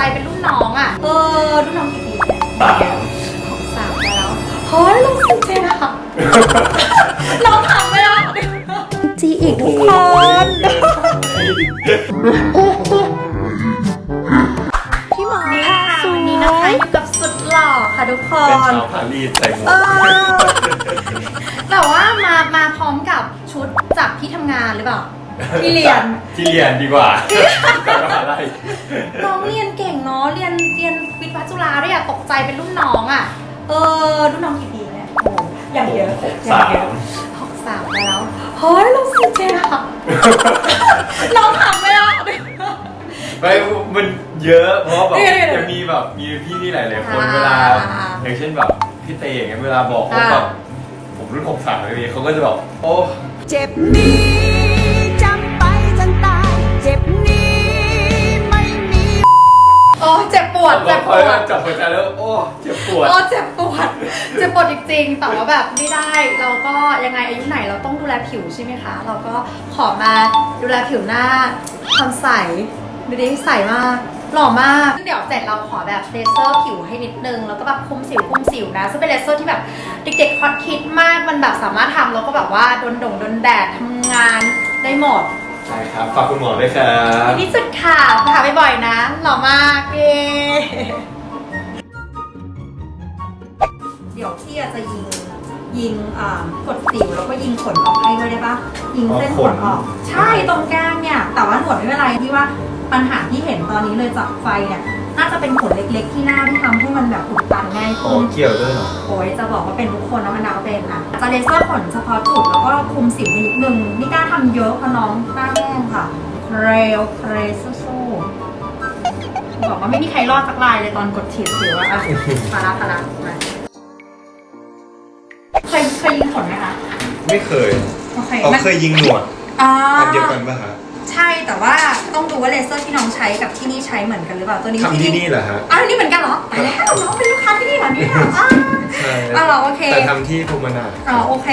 ใจเป็นรุ่นน้องอะ เออ รุ่นน้องกี่ปีเนี่ยสามของสามไปแล้วเฮ้ยลูกสิบเจนอะน้องทำไม่ได้จีอีกทุกคนพี่หมอนี่ค่ะวันนี้นะคะอยู่กับสุดหล่อค่ะทุกคเป็นน ชาวปารีสใส่หมวเอกอแต่ว่ามามาพร้อมกับชุดจากที่ทำงานหรือเปล่า ที่เรียน ที่เรียนดีกว่าจากมหาลัยน้องเรียนเก่งเนาะ เรียนเรียนวิทย์วะจุฬาด้วยอะตกใจเป็นรุ่นน้องอะเออ รุ่นน้องกี่ปีเนี่ยโอ้อย่างเยอะอย่าสางเยมอะหกสามไปแล้ว เฮ้ยลูกสิบเจนอะน้องทำไม่ได้ไม่มันเยอะ เพราะว่าแบบเดี๋ยวๆๆจะมีแบบมีพี่ที่หลายๆคนอ่าเวลา อย่างเช่นแบบพี่เตอย่างเงี้ยเวลาบอกว่าอ่า แบบผมรุ่นหกสามเลยเขาก็จะแบบโอ้ เจ็บนี้ หัวใจแล้วโอ้เจ็บปวดโอ้เจ็บปวด เจ็บปวดจริงๆ แต่ว่าแบบไม่ได้ เราก็ยังไงอายุไหนเราต้องดูแลผิวใช่ไหมคะ เราก็ขอมาดูแลผิวหน้าความใสดูดิใสมาก หล่อมากเดี๋ยวเสร็จเราขอแบบเลเซอร์ผิวให้นิดนึง แล้วก็แบบคุมสิวคุมสิวนะ ซึ่งเป็นเลเซอร์ที่แบบเด็กๆฮอตคิดมาก มันแบบสามารถทำแล้วก็แบบว่าโดนด่งโดนแดดทำงานได้หมดใช่ครับ ฝากคุณหมอด้วยครับ ที่สุดค่ะมาหาบ่อยๆนะ หล่อมากเย้ เดี๋ยวพี่อาจจะยิงยิงอ่ากดสิวแล้วก็ยิงขนออกให้ด้วยได้ปะยิงเส้นขนออก ใช่ตรงกลางเนี่ยแต่ว่าหนวดไม่เป็นไรที่ว่าปัญหาที่เห็นตอนนี้เลยจากไฟเนี่ยน่าจะเป็นขนเล็กๆที่หน้าที่ทำให้มันแบบอุดตันง่ายอ๋อขึ้นเกี่ยวด้วยเหรอ โอ้ยจะบอกว่าเป็นทุกคนนะมันดาวเป็นนะจะเลเซอร์ขนเฉพาะจุดแล้วก็คุมสิวไปนิดนึงไม่กล้าทำเยอะเพราะน้องหน้าแห้งค่ะเร็วเร็วสู้ๆบอกว่าไม่มีใครรอดสักรายเลยตอนกดฉีดสิวอะอะพาราพารามา เคยเคยยิงขนไหมคะไม่เคยโอเคเขามันเคยยิงหนวดอ่าอันเดียวกันป่ะฮะใช่แต่ว่าต้องดูว่าเลเซอร์ที่น้องใช้กับที่นี่ใช้เหมือนกันหรือเปล่าตัวนี้ทำที่นี่เหรอฮะอ้าวนี่เหมือนกันเหรอตายแล้วน้องเป็นลูกค้าที่นี่เหรอเนี่ยอ้าวใช่อ้าวเหรอโอเคแต่ทำที่ภูมินาถอ๋อโอเค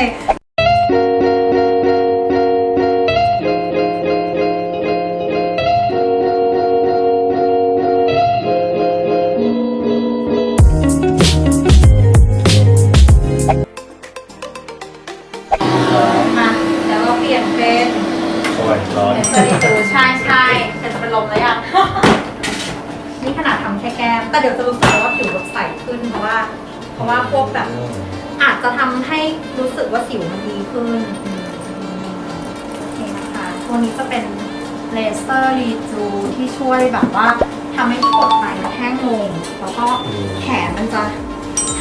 เราเปลี่ยนเป็นโอ้ยร้อนเลเซอร์ดีจูใช่ใช่แต่จะเป็นลมแล้วยัง นี่ขนาดทำแค่แก้ม แต่เดี๋ยวจะรู้สึกว่าผิวแบบใสขึ้นเพราะว่า เพราะว่าพวกแบบ อาจจะทำให้รู้สึกว่าสิวมันดีขึ้นโอเคนะคะ ตัวนี้จะเป็นเลเซอร์รีจูที่ช่วยแบบว่าทำให้ที่กดไฟมันแห้งลง แล้วก็แผลมันจะ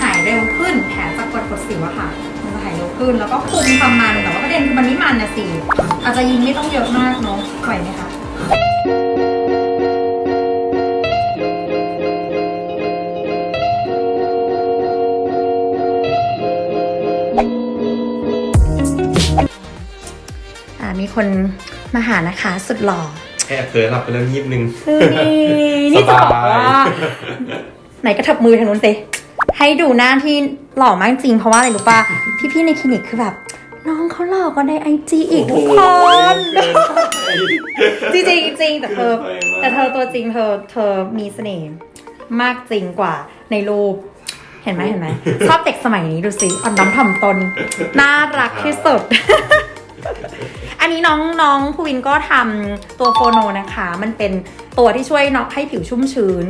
หายเร็วขึ้น แผลจากกดกดสิวอะค่ะ มันจะหายเร็วขึ้น แล้วก็คุมความมันแต่ว่าประเด็นคือมันไม่มันนะสิอาจจะยิงไม่ต้องเยอะมากเนาะไหวไหมคะอ่ามีคนมาหานะคะสุดหล่อแอบเผลอหลับไปแล้วนิดนึงนี่จะบอกว่าสบายไหนกระทับมือทางนู้นสิ ให้ดูหน้าที่หล่อมากจริง เพราะว่าอะไรรู้ป่ะพี่ๆในคลินิกคือแบบ น้องเขาหล่อกว่าในไอจีอีกทุกคน จริงๆจริงๆแต่เธอ แต่เธอตัวจริงเธอเธอมีเสน่ห์มากจริงกว่าในรูป เห็นไหมเห็นไหมชอบเด็กสมัยนี้ดูสิอ่อนน้อมถ่อมตน น่ารักที่สุด อันนี้น้องน้องภูวินก็ทำตัวโฟโนนะคะ มันเป็นตัวที่ช่วยน้องให้ผิวชุ่มชื้น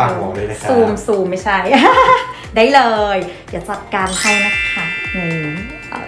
ฝากบอกเลยนะครับซูมซูมไม่ใช่ ได้เลย เดี๋ยวจัดการให้นะคะนี่เอ่อ